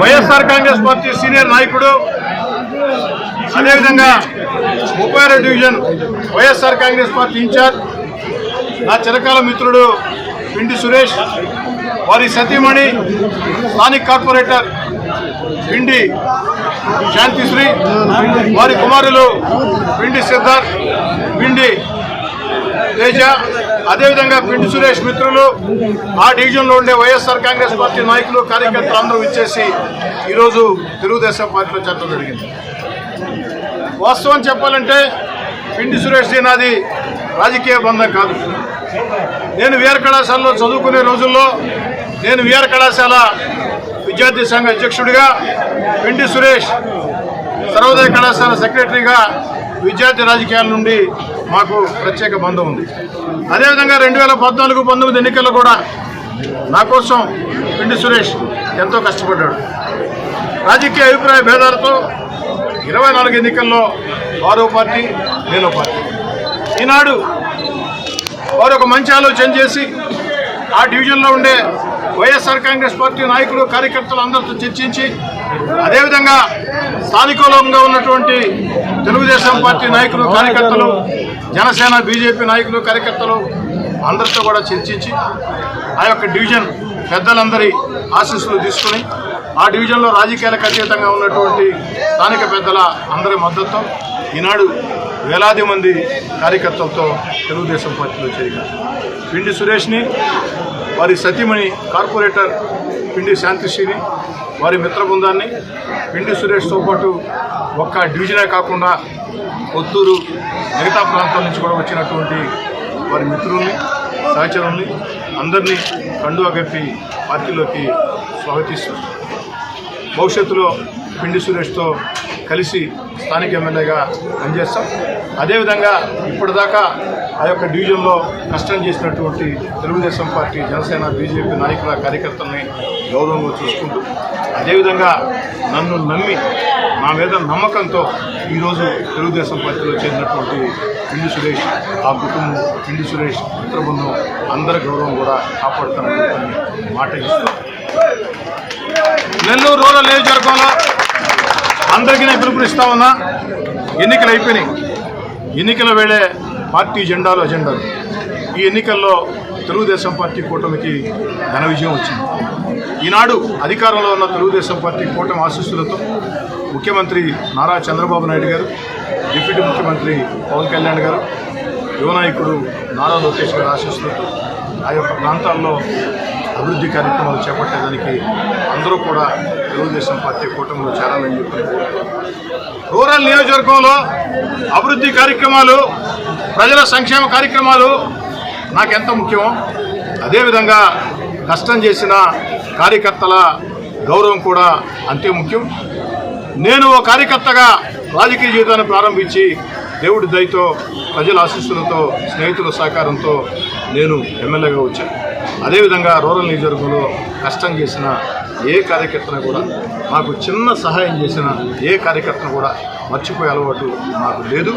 YSR Congress party senior నాయకుడు అదేవిధంగా ముప్పై ఆరో division YSR Congress party incharge నా చిరకాల మిత్రుడు పిండి సురేష్ వారి సతీమణి స్థానిక కార్పొరేటర్ పిండి శాంతిశ్రీ వారి కుమారులు పిండి సిద్ధార్థ్ పిండి తేజ అదేవిధంగా పిండి సురేష్ మిత్రులు ఆ డివిజన్లో ఉండే వైఎస్ఆర్ కాంగ్రెస్ పార్టీ నాయకులు కార్యకర్తలు అందరూ ఇచ్చేసి ఈరోజు తెలుగుదేశం పార్టీలో చేరడం జరిగింది. వాస్తవం చెప్పాలంటే పిండి సురేష్ నాది రాజకీయ బంధం కాదు. నేను విఆర్ కళాశాలలో చదువుకునే రోజుల్లో నేను విఆర్ కళాశాల విద్యార్థి సంఘ అధ్యక్షుడిగా పిండి సురేష్ సర్వోదయ కళాశాల సెక్రటరీగా విద్యార్థి రాజకీయాల నుండి మాకు ప్రత్యేక బంధం ఉంది. అదేవిధంగా రెండు వేల పద్నాలుగు పంతొమ్మిది ఎన్నికల్లో కూడా నా కోసం పిండి సురేష్ ఎంతో కష్టపడ్డాడు. రాజకీయ అభిప్రాయ భేదాలతో ఇరవై నాలుగు ఎన్నికల్లో వారో పార్టీ నేనో పార్టీ. ఈనాడు వారు ఒక మంచి ఆలోచన చేసి ఆ డివిజన్లో ఉండే వైఎస్ఆర్ కాంగ్రెస్ పార్టీ నాయకులు కార్యకర్తలు అందరితో చర్చించి అదేవిధంగా స్థానికంగా ఉన్నటువంటి తెలుగుదేశం పార్టీ నాయకులు కార్యకర్తలు జనసేన బీజేపీ నాయకులు కార్యకర్తలు అందరితో కూడా చర్చించి ఆ యొక్క డివిజన్ పెద్దలందరి ఆశీస్సులు తీసుకుని ఆ డివిజన్లో రాజకీయాలకు అతీతంగా ఉన్నటువంటి స్థానిక పెద్దల అందరి మద్దతుతో ఈనాడు వేలాది మంది కార్యకర్తలతో తెలుగుదేశం పార్టీలో చేరినారు పిండి సురేష్ని వారి సతీమణి కార్పొరేటర్ పిండి శాంతిశ్రీని వారి మిత్ర బృందాన్ని పిండి సురేష్తో పాటు ఒక్క డివిజనే కాకుండా కొత్తూరు మిగతా ప్రాంతాల నుంచి కూడా వచ్చినటువంటి వారి మిత్రుల్ని సహచరుల్ని అందరినీ కండువా కప్పి పార్టీలోకి స్వాగతిస్తూ భవిష్యత్తులో పిండి సురేష్తో కలిసి స్థానిక ఎమ్మెల్యేగా పనిచేస్తాం. అదేవిధంగా ఇప్పటిదాకా ఆ యొక్క డివిజన్లో కష్టం చేసినటువంటి తెలుగుదేశం పార్టీ జనసేన బీజేపీ నాయకుల కార్యకర్తల్ని గౌరవంగా చూసుకుంటూ అదేవిధంగా నన్ను నమ్మి నా మీద నమ్మకంతో ఈరోజు తెలుగుదేశం పార్టీలో చేరినటువంటి పిండి సురేష్ ఆ కుటుంబం పిండి సురేష్ మిత్ర బృందం అందరి గౌరవం కూడా కాపాడుతానని మాట ఇస్తూ నెల్లూరు రూరల్ నియోజకవర్గంలో అందరికీ నేను పిలుపునిస్తా ఉన్నా. ఎన్నికలు అయిపోయినాయి. ఎన్నికల వేళే పార్టీ జెండాలు అజెండాలు. ఈ ఎన్నికల్లో తెలుగుదేశం పార్టీ కూటమికి ఘన విజయం వచ్చింది. ఈనాడు అధికారంలో ఉన్న తెలుగుదేశం పార్టీ కూటమి ఆశీస్సులతో ముఖ్యమంత్రి నారా చంద్రబాబు నాయుడు గారు డిప్యూటీ ముఖ్యమంత్రి పవన్ కళ్యాణ్ గారు యువనాయకుడు నారా లోకేష్ గారు ఆశీస్సులతో ఆ యొక్క ప్రాంతాల్లో అభివృద్ధి కార్యక్రమాలు చేపట్టేదానికి అందరూ కూడా తెలుగుదేశం పార్టీ కూటమిలో చేరాలని చెప్పి రూరల్ నియోజకవర్గంలో అభివృద్ధి కార్యక్రమాలు ప్రజల సంక్షేమ కార్యక్రమాలు నాకెంత ముఖ్యమో అదేవిధంగా కష్టం చేసిన కార్యకర్తల గౌరవం కూడా అంతే ముఖ్యం. నేను ఓ కార్యకర్తగా రాజకీయ జీవితాన్ని ప్రారంభించి దేవుడి దయతో ప్రజల ఆశీస్సులతో స్నేహితుల సహకారంతో నేను ఎమ్మెల్యేగా వచ్చాను. అదేవిధంగా రూరల్ నియోజకవర్గంలో కష్టం చేసిన ఏ కార్యకర్తను కూడా మాకు చిన్న సహాయం చేసిన ఏ కార్యకర్తను కూడా మర్చిపోయే అలవాటు నాకు లేదు.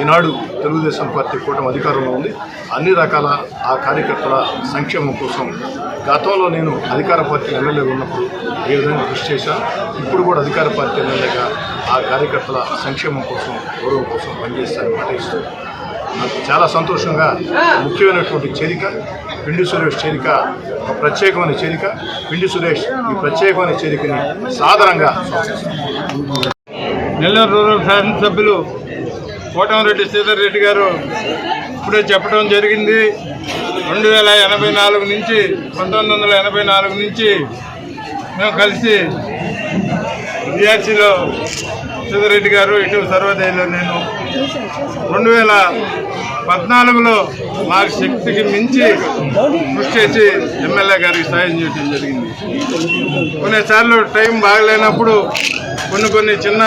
ఈనాడు తెలుగుదేశం పార్టీ కూటమి అధికారంలో ఉంది. అన్ని రకాల ఆ కార్యకర్తల సంక్షేమం కోసం గతంలో నేను అధికార పార్టీ ఎమ్మెల్యే ఉన్నప్పుడు ఏ విధంగా కృషి చేశాను ఇప్పుడు కూడా అధికార పార్టీ ఎమ్మెల్యేగా ఆ కార్యకర్తల సంక్షేమం కోసం గౌరవం కోసం పనిచేస్తానని మాట నాకు చాలా సంతోషంగా ముఖ్యమైనటువంటి చేరిక పిండి సురేష్ చేరిక ఒక ప్రత్యేకమైన చేరిక. పిండి సురేష్ ఈ ప్రత్యేకమైన చేరికని సాధారణంగా నెల్లూరు రూరల్ శాసనసభ్యులు కోటమిరెడ్డి శ్రీధర్ రెడ్డి గారు ఇప్పుడే చెప్పడం జరిగింది. రెండు వేల ఎనభై నాలుగు నుంచి పంతొమ్మిది వందల ఎనభై నాలుగు నుంచి మేము కలిసి బీఆర్సీలో సుధరెడ్డి గారు ఇటు సర్వోదయలో నేను. రెండు వేల పద్నాలుగులో మాకు శక్తికి మించి కృషి చేసి ఎమ్మెల్యే గారికి సాయం చేయడం జరిగింది. కొన్నిసార్లు టైం బాగలేనప్పుడు కొన్ని కొన్ని చిన్న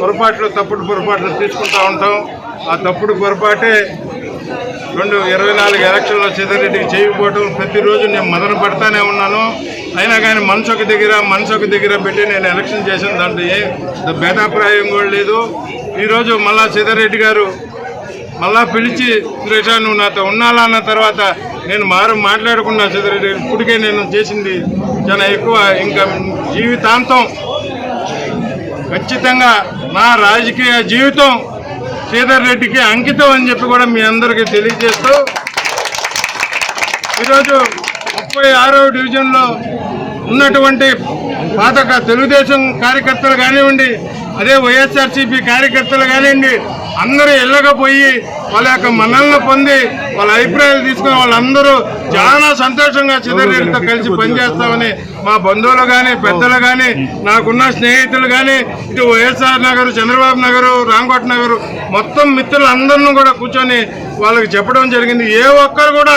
పొరపాట్లు తప్పుడు పొరపాట్లు తీసుకుంటూ ఉంటాం. ఆ తప్పుడు పొరపాటే రెండు ఇరవై నాలుగు ఎలక్షన్లో చిదరెడ్డికి చేయకపోవటం ప్రతిరోజు నేను మదన పడతానే ఉన్నాను. అయినా కానీ మనసు ఒక దగ్గర మనసు ఒక దగ్గర పెట్టి నేను ఎలక్షన్ చేసిన దాంట్లో ఏ భేదాభిప్రాయం కూడా లేదు. ఈరోజు మళ్ళా చిదరెడ్డి గారు మళ్ళా పిలిచి సురేష నువ్వు నాతో ఉన్నాలా అన్న తర్వాత నేను మారు మాట్లాడకుండా సిద్ధారెడ్డి ఇప్పటికే నేను చేసింది చాలా ఎక్కువ. ఇంకా జీవితాంతం ఖచ్చితంగా నా రాజకీయ జీవితం శ్రీధర్ రెడ్డికి అంకితం అని చెప్పి కూడా మీ అందరికీ తెలియజేస్తూ ఈరోజు ముప్పై ఆరో డివిజన్లో ఉన్నటువంటి పాత తెలుగుదేశం కార్యకర్తలు కానివ్వండి అదే వైఎస్ఆర్సీపీ కార్యకర్తలు కానివ్వండి అందరూ వెళ్ళకపోయి వాళ్ళ యొక్క మనల్ని పొంది వాళ్ళ అభిప్రాయాలు తీసుకుని వాళ్ళందరూ చాలా సంతోషంగా చిదరెడ్డితో కలిసి పనిచేస్తామని మా బంధువులు కానీ పెద్దలు కానీ నాకున్న స్నేహితులు కానీ ఇటు వైఎస్ఆర్ నగర్ చంద్రబాబు నగరు రాంకోట నగరు మొత్తం మిత్రులు అందరిని కూడా కూర్చొని వాళ్ళకి చెప్పడం జరిగింది. ఏ ఒక్కరు కూడా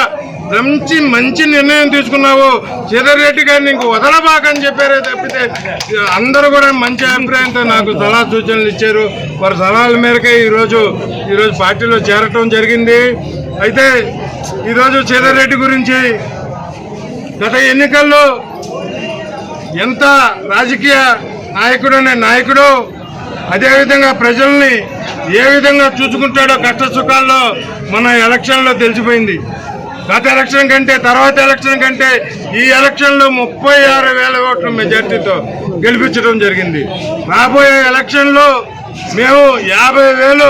మంచి మంచి నిర్ణయం తీసుకున్నావు చిరరెడ్డి గారిని నీకు వదలబాకని చెప్పారే తప్పితే అందరూ కూడా మంచి అభిప్రాయంతో నాకు సలహా సూచనలు ఇచ్చారు. వారి సలహాల మేరకే ఈరోజు ఈరోజు పార్టీలో చేరటం జరిగింది. అయితే ఈరోజు చిరరెడ్డి గురించి గత ఎన్నికల్లో ఎంత రాజకీయ నాయకుడు అనే నాయకుడు అదేవిధంగా ప్రజల్ని ఏ విధంగా చూసుకుంటాడో కష్ట సుఖాల్లో మన ఎలక్షన్లో తెలిసిపోయింది. గత ఎలక్షన్ కంటే తర్వాత ఎలక్షన్ కంటే ఈ ఎలక్షన్లో ముప్పై ఆరు వేల ఓట్ల మెజార్టీతో గెలిపించడం జరిగింది. రాబోయే ఎలక్షన్లో మేము యాభై వేలు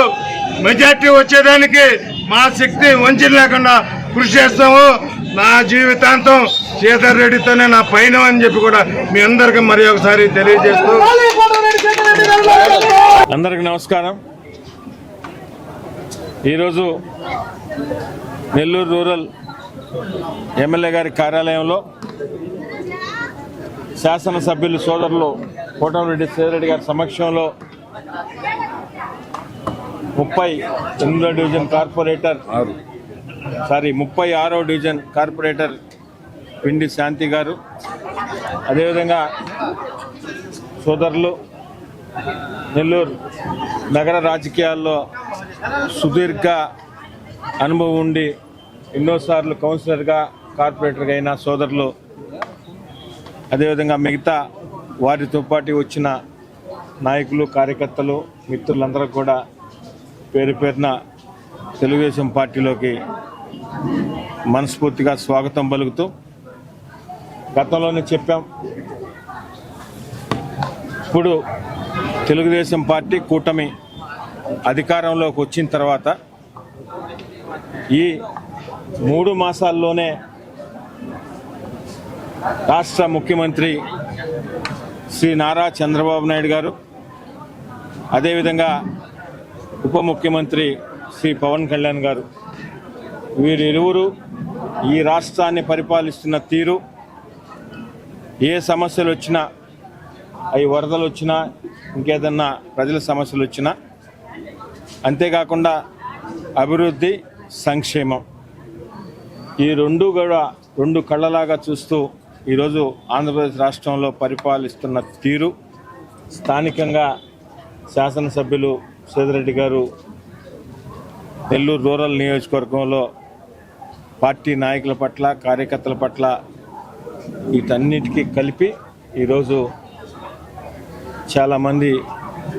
మెజార్టీ వచ్చేదానికి మా శక్తి వంచిన లేకుండా కృషి చేస్తాము. నా జీవితాంతం శ్రీధర్ రెడ్డితోనే నా పైన అని చెప్పి కూడా మీ అందరికీ మరి ఒకసారి తెలియజేస్తూ అందరికి నమస్కారం. ఈరోజు నెల్లూరు రూరల్ ఎమ్మెల్యే గారి కార్యాలయంలో శాసనసభ్యులు సోదరులు కోటమిరెడ్డి సేదరెడ్డి గారి సమక్షంలో ముప్పై ఎనిమిదో డివిజన్ కార్పొరేటర్ సారీ ముప్పై ఆరో డివిజన్ కార్పొరేటర్ పిండి శాంతి గారు. అదేవిధంగా సోదరులు నెల్లూరు నగర రాజకీయాల్లో సుదీర్ఘ అనుభవం ఉండి ఎన్నోసార్లు కౌన్సిలర్గా కార్పొరేటర్గా అయిన సోదరులు అదేవిధంగా మిగతా వారితో పాటు వచ్చిన నాయకులు కార్యకర్తలు మిత్రులందరూ కూడా పేరు పేరున తెలుగుదేశం పార్టీలోకి మనస్ఫూర్తిగా స్వాగతం పలుకుతూ గతంలోనే చెప్పాం. ఇప్పుడు తెలుగుదేశం పార్టీ కూటమి అధికారంలోకి వచ్చిన తర్వాత ఈ మూడు మాసాల్లోనే రాష్ట్ర ముఖ్యమంత్రి శ్రీ నారా చంద్రబాబు నాయుడు గారు అదేవిధంగా ఉప ముఖ్యమంత్రి శ్రీ పవన్ కళ్యాణ్ గారు వీరిరువురు ఈ రాష్ట్రాన్ని పరిపాలిస్తున్న తీరు ఏ సమస్యలు వచ్చినా అవి వరదలు వచ్చినా ఇంకేదన్నా ప్రజల సమస్యలు వచ్చినా అంతేకాకుండా అభివృద్ధి సంక్షేమం. ఈ రెండు కూడా రెండు కళ్ళలాగా చూస్తూ ఈరోజు ఆంధ్రప్రదేశ్ రాష్ట్రంలో పరిపాలిస్తున్న తీరు స్థానికంగా శాసనసభ్యులు సేదిరెడ్డి గారు నెల్లూరు రూరల్ నియోజకవర్గంలో పార్టీ నాయకుల పట్ల కార్యకర్తల పట్ల వీటన్నిటికీ కలిపి ఈరోజు చాలామంది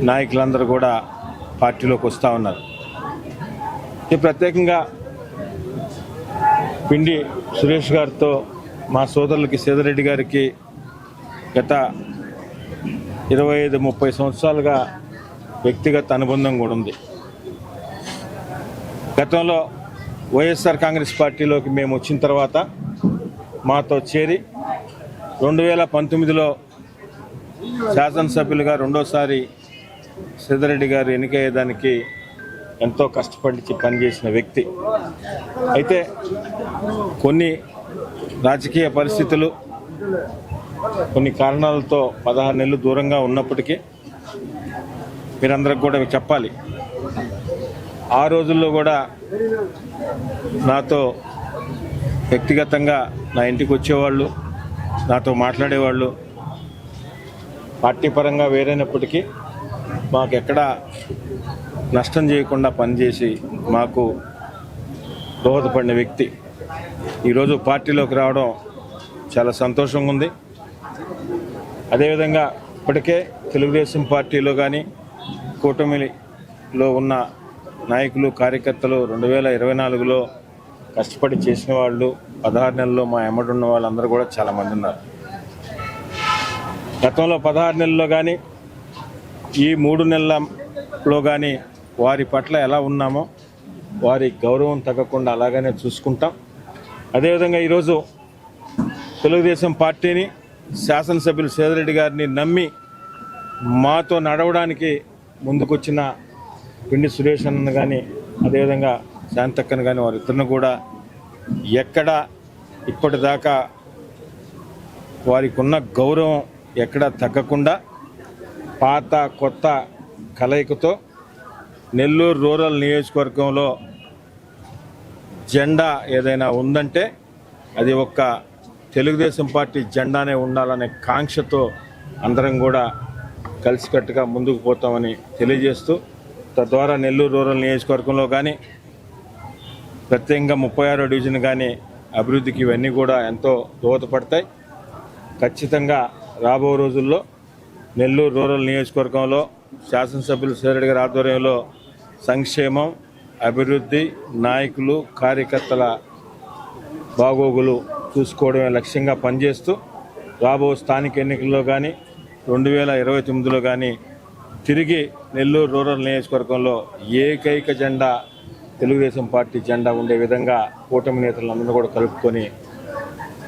నాయకులందరూ కూడా పార్టీలోకి వస్తూ ఉన్నారు. ఈ ప్రత్యేకంగా పిండి సురేష్ గారితో మా సోదరులకి సేదరెడ్డి గారికి గత ఇరవై ఐదు ముప్పై సంవత్సరాలుగా వ్యక్తిగత అనుబంధం కూడా ఉంది. గతంలో వైఎస్ఆర్ కాంగ్రెస్ పార్టీలోకి మేము వచ్చిన తర్వాత మాతో చేరి రెండు వేల పంతొమ్మిదిలో శాసనసభ్యులుగా రెండోసారి సిద్ధారెడ్డి గారు ఎన్నికయ్యేదానికి ఎంతో కష్టపడి పనిచేసిన వ్యక్తి. అయితే కొన్ని రాజకీయ పరిస్థితులు కొన్ని కారణాలతో పదహారు నెలలు దూరంగా ఉన్నప్పటికీ మీరందరికి కూడా చెప్పాలి. ఆ రోజుల్లో కూడా నాతో వ్యక్తిగతంగా నా ఇంటికి వచ్చేవాళ్ళు నాతో మాట్లాడేవాళ్ళు పార్టీ పరంగా వేరైనప్పటికీ మాకు ఎక్కడ నష్టం చేయకుండా పనిచేసి మాకు దోహదపడిన వ్యక్తి ఈరోజు పార్టీలోకి రావడం చాలా సంతోషంగా ఉంది. అదేవిధంగా ఇప్పటికే తెలుగుదేశం పార్టీలో కానీ కూటమిలో ఉన్న నాయకులు కార్యకర్తలు రెండు వేల ఇరవై నాలుగులో కష్టపడి చేసిన వాళ్ళు పదహారు నెలల్లో మా ఎమ్మడున్న వాళ్ళందరూ కూడా చాలామంది ఉన్నారు. గతంలో పదహారు నెలల్లో కానీ ఈ మూడు నెలలలో కానీ వారి పట్ల ఎలా ఉన్నామో వారి గౌరవం తగ్గకుండా అలాగనే చూసుకుంటాం. అదేవిధంగా ఈరోజు తెలుగుదేశం పార్టీని శాసనసభ్యులు సేదరెడ్డి గారిని నమ్మి మాతో నడవడానికి ముందుకొచ్చిన పిండి సురేష్ అన్న కానీ అదేవిధంగా శాంతక్కను కానీ వారిద్దరిని కూడా ఎక్కడ ఇప్పటిదాకా వారికి ఉన్న గౌరవం ఎక్కడ తగ్గకుండా పాత కొత్త కలయికతో నెల్లూరు రూరల్ నియోజకవర్గంలో జెండా ఏదైనా ఉందంటే అది ఒక్క తెలుగుదేశం పార్టీ జెండానే ఉండాలనే కాంక్షతో అందరం కూడా కలిసికట్టుగా ముందుకు పోతామని తెలియజేస్తూ తద్వారా నెల్లూరు రూరల్ నియోజకవర్గంలో కానీ ప్రత్యేకంగా ముప్పై ఆరో డివిజన్ కానీ అభివృద్ధికి ఇవన్నీ కూడా ఎంతో దోహదపడతాయి. ఖచ్చితంగా రాబో రోజుల్లో నెల్లూరు రూరల్ నియోజకవర్గంలో శాసనసభ్యులు సేరెడ్డి గారి ఆధ్వర్యంలో సంక్షేమం అభివృద్ధి నాయకులు కార్యకర్తల బాగోగులు చూసుకోవడమే లక్ష్యంగా పనిచేస్తూ రాబో స్థానిక ఎన్నికల్లో కానీ రెండు వేల ఇరవై తొమ్మిదిలో కానీ తిరిగి నెల్లూరు రూరల్ నియోజకవర్గంలో ఏకైక జెండా తెలుగుదేశం పార్టీ జెండా ఉండే విధంగా కూటమి నేతలందరూ కూడా కలుపుకొని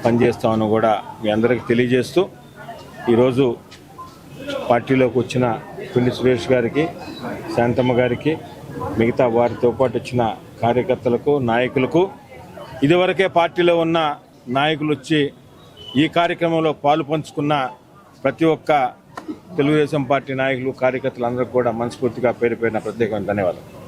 పనిచేస్తామని కూడా మీ అందరికీ తెలియజేస్తూ ఈరోజు పార్టీలోకి వచ్చిన పిండి సురేష్ గారికి శాంతమ్మ గారికి మిగతా వారితో పాటు వచ్చిన కార్యకర్తలకు నాయకులకు ఇదివరకే పార్టీలో ఉన్న నాయకులు వచ్చి ఈ కార్యక్రమంలో పాలు పంచుకున్న ప్రతి ఒక్క తెలుగుదేశం పార్టీ నాయకులు కార్యకర్తలందరికీ కూడా మనస్ఫూర్తిగా పేరు పేరిన ప్రత్యేకమైన ధన్యవాదాలు.